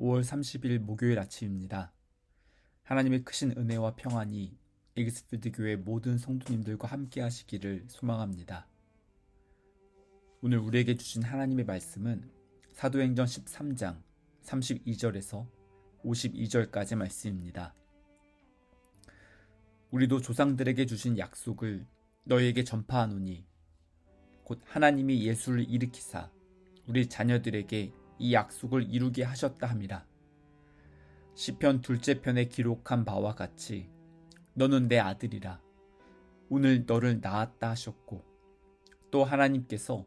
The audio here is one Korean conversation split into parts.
5월 30일 목요일 아침입니다. 하나님의 크신 은혜와 평안이 에기스필드 교회 모든 성도님들과 함께 하시기를 소망합니다. 오늘 우리에게 주신 하나님의 말씀은 사도행전 13장 32절에서 52절까지 말씀입니다. 우리도 조상들에게 주신 약속을 너희에게 전파하노니 곧 하나님이 예수를 일으키사 우리 자녀들에게 이 약속을 이루게 하셨다 함이라. 시편 둘째 편에 기록한 바와 같이 너는 내 아들이라 오늘 너를 낳았다 하셨고 또 하나님께서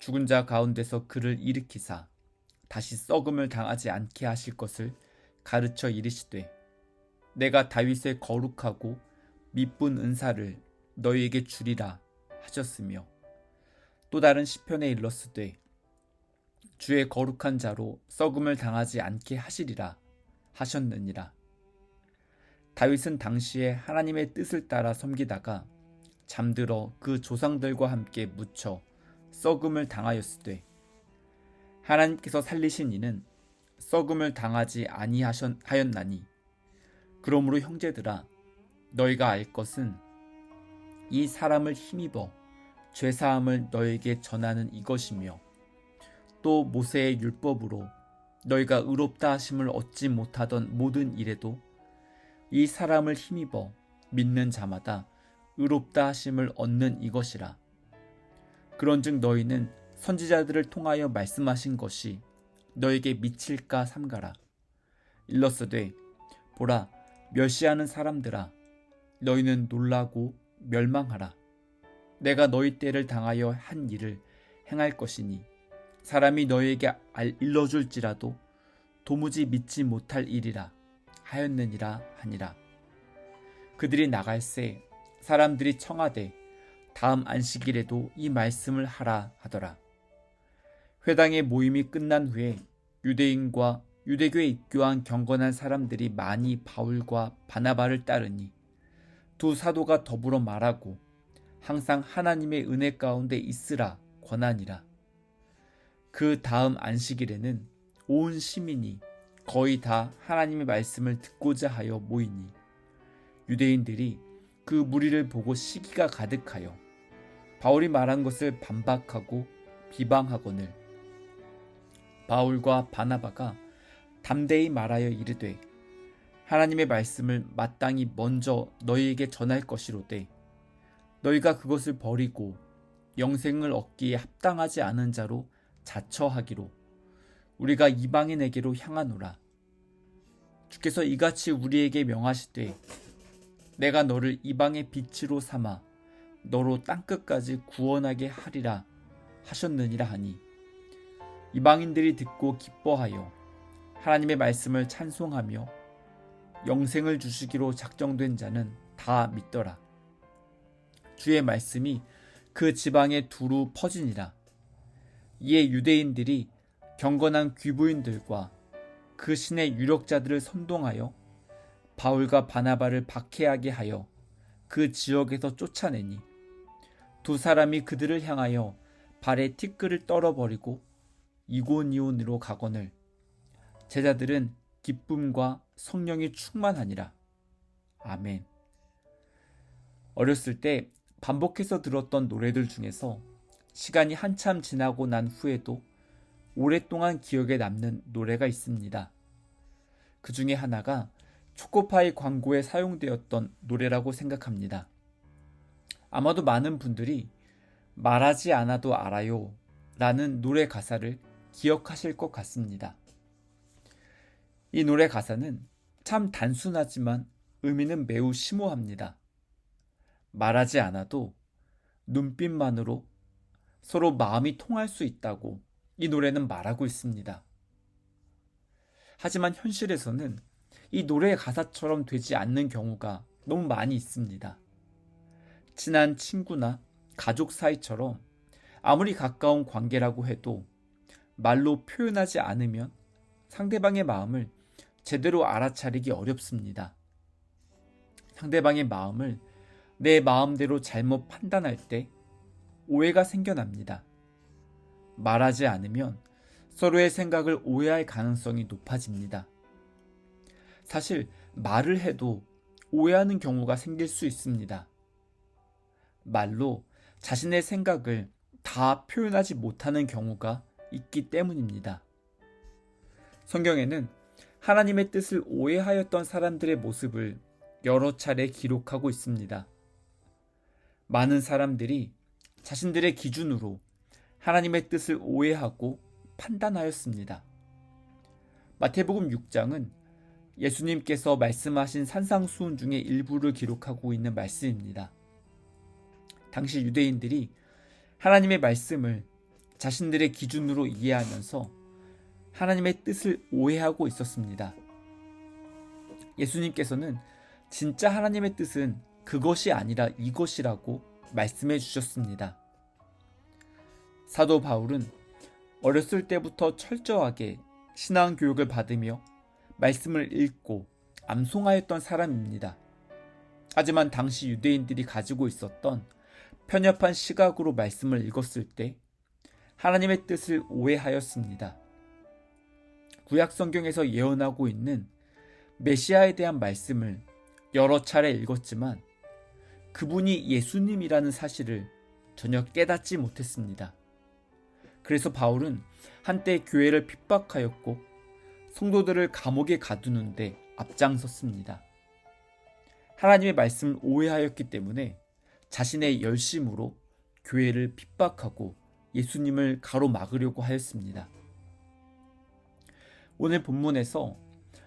죽은 자 가운데서 그를 일으키사 다시 썩음을 당하지 않게 하실 것을 가르쳐 이르시되 내가 다윗의 거룩하고 미쁜 은사를 너희에게 주리라 하셨으며 또 다른 시편에 일렀으되 주의 거룩한 자로 썩음을 당하지 않게 하시리라 하셨느니라. 다윗은 당시에 하나님의 뜻을 따라 섬기다가 잠들어 그 조상들과 함께 묻혀 썩음을 당하였으되 하나님께서 살리신 이는 썩음을 당하지 아니하였나니 그러므로 형제들아 너희가 알 것은 이 사람을 힘입어 죄 사함을 너에게 전하는 이것이며 또 모세의 율법으로 너희가 의롭다 하심을 얻지 못하던 모든 일에도 이 사람을 힘입어 믿는 자마다 의롭다 하심을 얻는 이것이라. 그런즉 너희는 선지자들을 통하여 말씀하신 것이 너에게 미칠까 삼가라. 일렀으되 보라 멸시하는 사람들아 너희는 놀라고 멸망하라. 내가 너희 때를 당하여 한 일을 행할 것이니 사람이 너에게 일러줄지라도 도무지 믿지 못할 일이라 하였느니라 하니라. 그들이 나갈새 사람들이 청하되 다음 안식일에도 이 말씀을 하라 하더라. 회당의 모임이 끝난 후에 유대인과 유대교에 입교한 경건한 사람들이 많이 바울과 바나바를 따르니 두 사도가 더불어 말하고 항상 하나님의 은혜 가운데 있으라 권하니라. 그 다음 안식일에는 온 시민이 거의 다 하나님의 말씀을 듣고자 하여 모이니 유대인들이 그 무리를 보고 시기가 가득하여 바울이 말한 것을 반박하고 비방하거늘 바울과 바나바가 담대히 말하여 이르되 하나님의 말씀을 마땅히 먼저 너희에게 전할 것이로되 너희가 그것을 버리고 영생을 얻기에 합당하지 않은 자로 자처하기로 우리가 이방인에게로 향하노라. 주께서 이같이 우리에게 명하시되 내가 너를 이방의 빛으로 삼아 너로 땅끝까지 구원하게 하리라 하셨느니라 하니 이방인들이 듣고 기뻐하여 하나님의 말씀을 찬송하며 영생을 주시기로 작정된 자는 다 믿더라. 주의 말씀이 그 지방에 두루 퍼지니라. 이에 유대인들이 경건한 귀부인들과 그 신의 유력자들을 선동하여 바울과 바나바를 박해하게 하여 그 지역에서 쫓아내니 두 사람이 그들을 향하여 발에 티끌을 떨어버리고 이고니온으로 가거늘 제자들은 기쁨과 성령이 충만하니라. 아멘. 어렸을 때 반복해서 들었던 노래들 중에서 시간이 한참 지나고 난 후에도 오랫동안 기억에 남는 노래가 있습니다. 그 중에 하나가 초코파이 광고에 사용되었던 노래라고 생각합니다. 아마도 많은 분들이 말하지 않아도 알아요 라는 노래 가사를 기억하실 것 같습니다. 이 노래 가사는 참 단순하지만 의미는 매우 심오합니다. 말하지 않아도 눈빛만으로 서로 마음이 통할 수 있다고 이 노래는 말하고 있습니다. 하지만 현실에서는 이 노래의 가사처럼 되지 않는 경우가 너무 많이 있습니다. 친한 친구나 가족 사이처럼 아무리 가까운 관계라고 해도 말로 표현하지 않으면 상대방의 마음을 제대로 알아차리기 어렵습니다. 상대방의 마음을 내 마음대로 잘못 판단할 때 오해가 생겨납니다. 말하지 않으면 서로의 생각을 오해할 가능성이 높아집니다. 사실 말을 해도 오해하는 경우가 생길 수 있습니다. 말로 자신의 생각을 다 표현하지 못하는 경우가 있기 때문입니다. 성경에는 하나님의 뜻을 오해하였던 사람들의 모습을 여러 차례 기록하고 있습니다. 많은 사람들이 자신들의 기준으로 하나님의 뜻을 오해하고 판단하였습니다. 마태복음 6장은 예수님께서 말씀하신 산상수훈 중에 일부를 기록하고 있는 말씀입니다. 당시 유대인들이 하나님의 말씀을 자신들의 기준으로 이해하면서 하나님의 뜻을 오해하고 있었습니다. 예수님께서는 진짜 하나님의 뜻은 그것이 아니라 이것이라고 말씀해 주셨습니다. 사도 바울은 어렸을 때부터 철저하게 신앙 교육을 받으며 말씀을 읽고 암송하였던 사람입니다. 하지만 당시 유대인들이 가지고 있었던 편협한 시각으로 말씀을 읽었을 때 하나님의 뜻을 오해하였습니다. 구약 성경에서 예언하고 있는 메시아에 대한 말씀을 여러 차례 읽었지만 그분이 예수님이라는 사실을 전혀 깨닫지 못했습니다. 그래서 바울은 한때 교회를 핍박하였고 성도들을 감옥에 가두는데 앞장섰습니다. 하나님의 말씀을 오해하였기 때문에 자신의 열심으로 교회를 핍박하고 예수님을 가로막으려고 하였습니다. 오늘 본문에서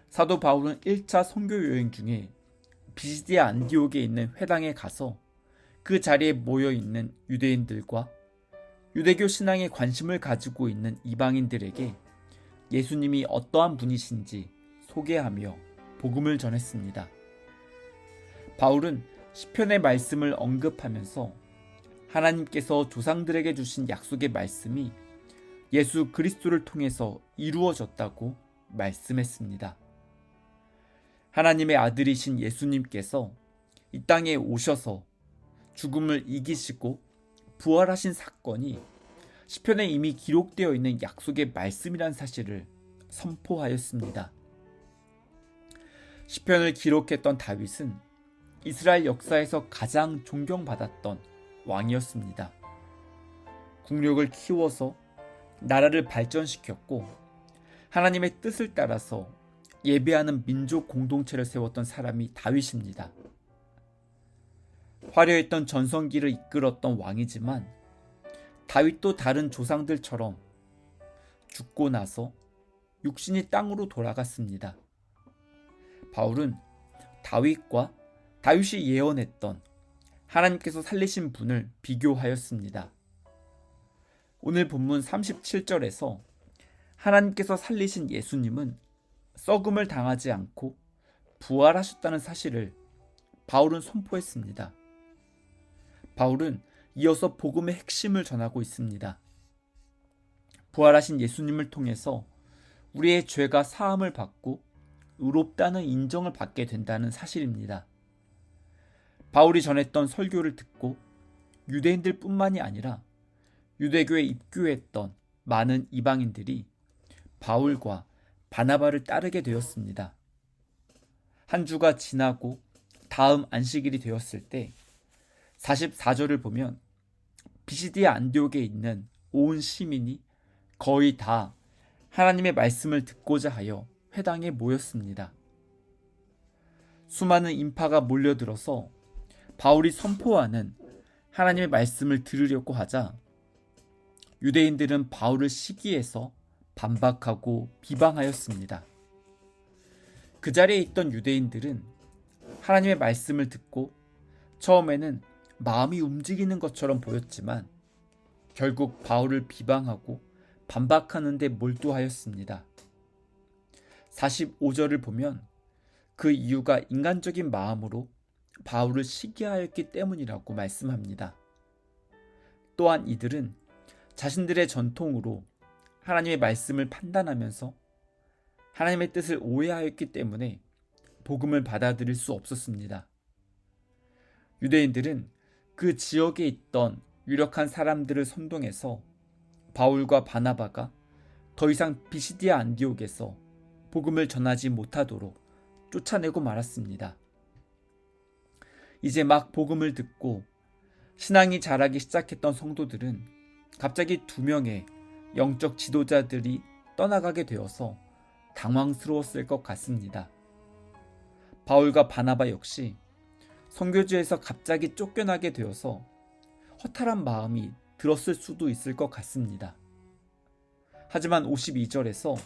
사도 바울은 1차 선교 여행 중에 비시디아 안디옥에 있는 회당에 가서 그 자리에 모여 있는 유대인들과 유대교 신앙에 관심을 가지고 있는 이방인들에게 예수님이 어떠한 분이신지 소개하며 복음을 전했습니다. 바울은 시편의 말씀을 언급하면서 하나님께서 조상들에게 주신 약속의 말씀이 예수 그리스도를 통해서 이루어졌다고 말씀했습니다. 하나님의 아들이신 예수님께서 이 땅에 오셔서 죽음을 이기시고 부활하신 사건이 시편에 이미 기록되어 있는 약속의 말씀이란 사실을 선포하였습니다. 시편을 기록했던 다윗은 이스라엘 역사에서 가장 존경받았던 왕이었습니다. 국력을 키워서 나라를 발전시켰고 하나님의 뜻을 따라서 예배하는 민족 공동체를 세웠던 사람이 다윗입니다. 화려했던 전성기를 이끌었던 왕이지만 다윗도 다른 조상들처럼 죽고 나서 육신이 땅으로 돌아갔습니다. 바울은 다윗과 다윗이 예언했던 하나님께서 살리신 분을 비교하였습니다. 오늘 본문 37절에서 하나님께서 살리신 예수님은 썩음을 당하지 않고 부활하셨다는 사실을 바울은 선포했습니다. 바울은 이어서 복음의 핵심을 전하고 있습니다. 부활하신 예수님을 통해서 우리의 죄가 사함을 받고 의롭다는 인정을 받게 된다는 사실입니다. 바울이 전했던 설교를 듣고 유대인들 뿐만이 아니라 유대교에 입교했던 많은 이방인들이 바울과 바나바를 따르게 되었습니다. 한 주가 지나고 다음 안식일이 되었을 때 44절을 보면 비시디아 안디옥에 있는 온 시민이 거의 다 하나님의 말씀을 듣고자 하여 회당에 모였습니다. 수많은 인파가 몰려들어서 바울이 선포하는 하나님의 말씀을 들으려고 하자 유대인들은 바울을 시기해서 반박하고 비방하였습니다. 그 자리에 있던 유대인들은 하나님의 말씀을 듣고 처음에는 마음이 움직이는 것처럼 보였지만 결국 바울을 비방하고 반박하는 데 몰두하였습니다. 45절을 보면 그 이유가 인간적인 마음으로 바울을 시기하였기 때문이라고 말씀합니다. 또한 이들은 자신들의 전통으로 하나님의 말씀을 판단하면서 하나님의 뜻을 오해하였기 때문에 복음을 받아들일 수 없었습니다. 유대인들은 그 지역에 있던 유력한 사람들을 선동해서 바울과 바나바가 더 이상 비시디아 안디옥에서 복음을 전하지 못하도록 쫓아내고 말았습니다. 이제 막 복음을 듣고 신앙이 자라기 시작했던 성도들은 갑자기 두 명의 영적 지도자들이 떠나가게 되어서 당황스러웠을 것 같습니다. 바울과 바나바 역시 선교지에서 갑자기 쫓겨나게 되어서 허탈한 마음이 들었을 수도 있을 것 같습니다. 하지만 52절에서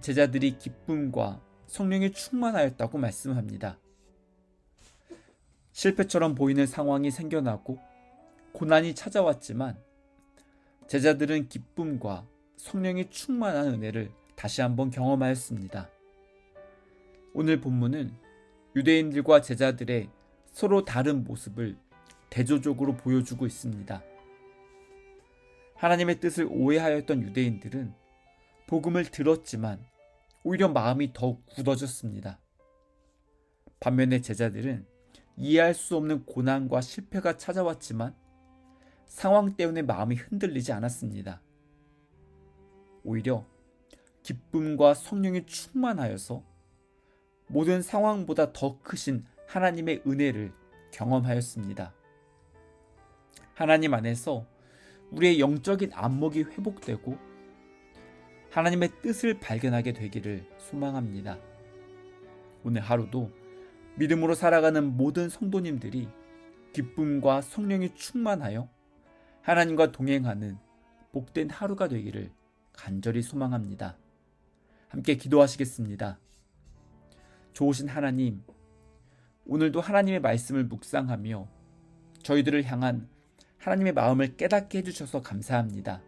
제자들이 기쁨과 성령이 충만하였다고 말씀합니다. 실패처럼 보이는 상황이 생겨나고 고난이 찾아왔지만 제자들은 기쁨과 성령이 충만한 은혜를 다시 한번 경험하였습니다. 오늘 본문은 유대인들과 제자들의 서로 다른 모습을 대조적으로 보여주고 있습니다. 하나님의 뜻을 오해하였던 유대인들은 복음을 들었지만 오히려 마음이 더욱 굳어졌습니다. 반면에 제자들은 이해할 수 없는 고난과 실패가 찾아왔지만 상황 때문에 마음이 흔들리지 않았습니다. 오히려 기쁨과 성령이 충만하여서 모든 상황보다 더 크신 하나님의 은혜를 경험하였습니다. 하나님 안에서 우리의 영적인 안목이 회복되고 하나님의 뜻을 발견하게 되기를 소망합니다. 오늘 하루도 믿음으로 살아가는 모든 성도님들이 기쁨과 성령이 충만하여 하나님과 동행하는 복된 하루가 되기를 간절히 소망합니다. 함께 기도하시겠습니다. 좋으신 하나님, 오늘도 하나님의 말씀을 묵상하며 저희들을 향한 하나님의 마음을 깨닫게 해주셔서 감사합니다.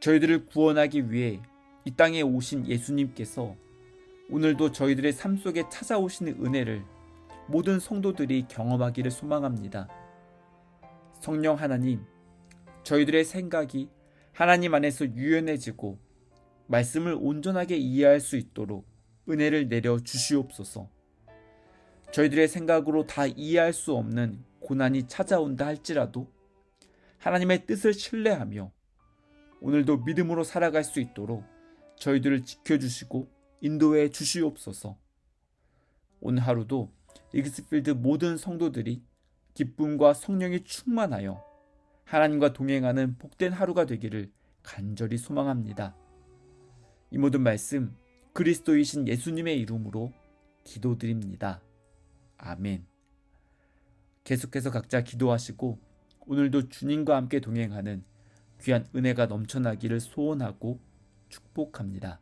저희들을 구원하기 위해 이 땅에 오신 예수님께서 오늘도 저희들의 삶 속에 찾아오시는 은혜를 모든 성도들이 경험하기를 소망합니다. 성령 하나님, 저희들의 생각이 하나님 안에서 유연해지고 말씀을 온전하게 이해할 수 있도록 은혜를 내려 주시옵소서. 저희들의 생각으로 다 이해할 수 없는 고난이 찾아온다 할지라도 하나님의 뜻을 신뢰하며 오늘도 믿음으로 살아갈 수 있도록 저희들을 지켜주시고 인도해 주시옵소서. 오늘 하루도 이그스필드 모든 성도들이 기쁨과 성령이 충만하여 하나님과 동행하는 복된 하루가 되기를 간절히 소망합니다. 이 모든 말씀 그리스도이신 예수님의 이름으로 기도드립니다. 아멘. 계속해서 각자 기도하시고 오늘도 주님과 함께 동행하는 귀한 은혜가 넘쳐나기를 소원하고 축복합니다.